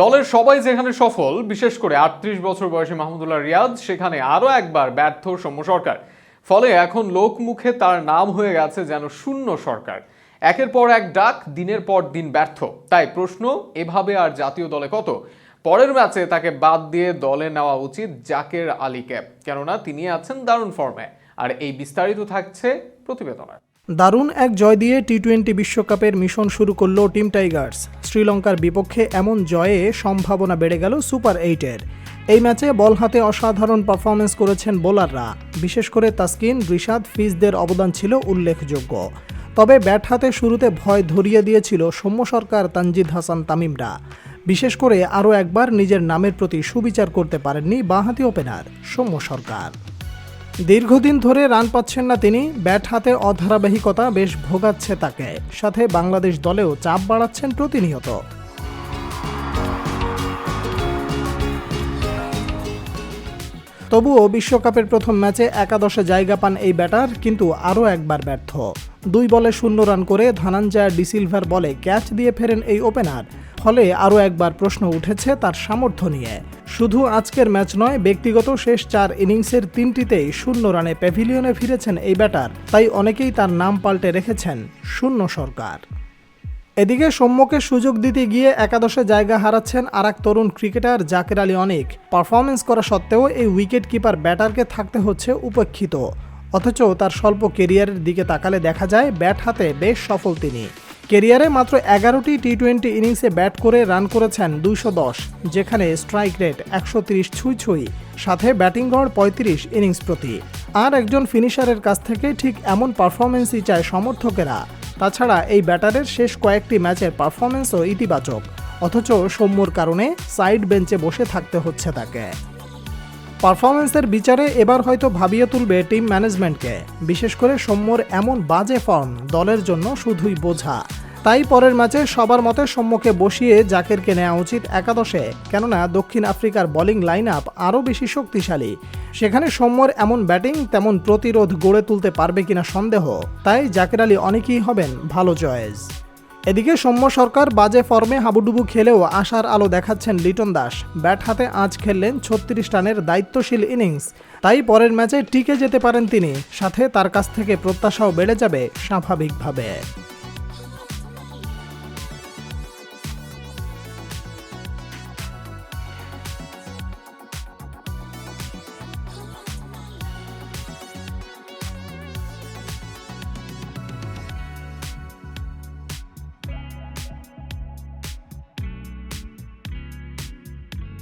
দলের সবাই যেখানে সফল, বিশেষ করে আটত্রিশ বছর বয়সী মাহমুদুল্লাহ রিয়াদ, সেখানে আরও একবার ব্যর্থ সৌম্য সরকার। ফলে এখন লোকমুখে তার নাম হয়ে গেছে যেন শূন্য সরকার। একের পর এক ডাক, দিনের পর দিন ব্যর্থ। তাই প্রশ্ন, এভাবে আর জাতীয় দলে কত? পরের ম্যাচে তাকে বাদ দিয়ে দলে নেওয়া উচিত জাকের আলী আলীকে কেননা তিনি আছেন দারুণ ফর্মে। আর এই বিস্তারিত থাকছে প্রতিবেদনায় দারুণ এক জয় দিয়ে টি টোয়েন্টি বিশ্বকাপের মিশন শুরু করল টিম টাইগার্স। শ্রীলঙ্কার বিপক্ষে এমন জয়ে সম্ভাবনা বেড়ে গেল সুপার এইটের। এই ম্যাচে বল হাতে অসাধারণ পারফরমেন্স করেছেন বোলাররা। বিশেষ করে তাসকিন, রিশাদ ফিজদের অবদান ছিল উল্লেখযোগ্য। তবে ব্যাট হাতে শুরুতে ভয় ধরিয়ে দিয়েছিল সৌম্য সরকার, তানজিদ হাসান, তামিমরা। বিশেষ করে আরও একবার নিজের নামের প্রতি সুবিচার করতে পারেননি বাঁহাতি ওপেনার সৌম্য সরকার। দীর্ঘদিন ধরে রান পাচ্ছেন না তিনি। ব্যাট হাতে অধারাবাহিকতা বেশ ভোগাচ্ছে তাকে। সাথে বাংলাদেশ দলেও চাপ বাড়াচ্ছেন প্রতিনিয়ত। তবুও বিশ্বকাপের প্রথম ম্যাচে একাদশে জায়গা পান এই ব্যাটার, কিন্তু আরও একবার ব্যর্থ। দুই বলে শূন্য রান করে ধনাঞ্জয় ডিসিলভার বলে ক্যাচ দিয়ে ফেরেন এই ওপেনার। ফলে আরও একবার প্রশ্ন উঠেছে তার সামর্থ্য নিয়ে। শুধু আজকের ম্যাচ নয়, ব্যক্তিগত শেষ চার ইনিংসের তিনটিতেই শূন্য রানে প্যাভিলিয়নে ফিরেছেন এই ব্যাটার, তাই অনেকেই তার নাম পাল্টে রেখেছেন শূন্য সরকার। এদিকে সৌম্যকে সুযোগ দিতে গিয়ে একাদশে জায়গা হারাচ্ছেন আর এক তরুণ ক্রিকেটার জাকের আলী অনেক। পারফরমেন্স করা সত্ত্বেও এই উইকেট কিপার ব্যাটারকে থাকতে হচ্ছে উপেক্ষিত। অথচ তার স্বল্প কেরিয়ারের দিকে তাকালে দেখা যায়, ব্যাট হাতে বেশ সফল তিনি। কেরিয়ারে মাত্র এগারোটি টি টোয়েন্টি ইনিংসে ব্যাট করে রান করেছেন দুশো দশ, যেখানে স্ট্রাইক রেট একশো তিরিশ ছুঁই ছুঁই সাথে ব্যাটিং গড় পঁয়ত্রিশ ইনিংস প্রতি। আর একজন ফিনিশারের কাছ থেকে ঠিক এমন পারফরমেন্সই চায় সমর্থকেরা। তাছাড়া এই ব্যাটারের শেষ কয়েকটি ম্যাচের পারফরমেন্সও ইতিবাচক। অথচ সৌম্যর কারণে সাইড বেঞ্চে বসে থাকতে হচ্ছে তাকে। পারফরমেন্সের বিচারে এবার হয়তো ভাবিয়ে তুলবে টিম ম্যানেজমেন্টকে। বিশেষ করে সৌম্যর এমন বাজে ফর্ম দলের জন্য শুধুই বোঝা। তাই পরের ম্যাচে সবার মতে সৌম্যকে বসিয়ে জাকেরকে নেওয়া উচিত একাদশে। কেননা দক্ষিণ আফ্রিকার বোলিং লাইন আপ আরও বেশি শক্তিশালী। সেখানে সৌম্যর এমন ব্যাটিং তেমন প্রতিরোধ গড়ে তুলতে পারবে কিনা সন্দেহ। তাই জাকের আলী অনেকেই হবেন ভালো চয়েস। এদিকে সৌম্য সরকার বাজে ফর্মে হাবুডুবু খেলেও আশার আলো দেখাচ্ছেন লিটন দাস। ব্যাট হাতে আজ খেললেন ছত্রিশ রানের দায়িত্বশীল ইনিংস। তাই পরের ম্যাচে টিকে যেতে পারেন তিনি। সাথে তার কাছ থেকে প্রত্যাশাও বেড়ে যাবে স্বাভাবিকভাবে।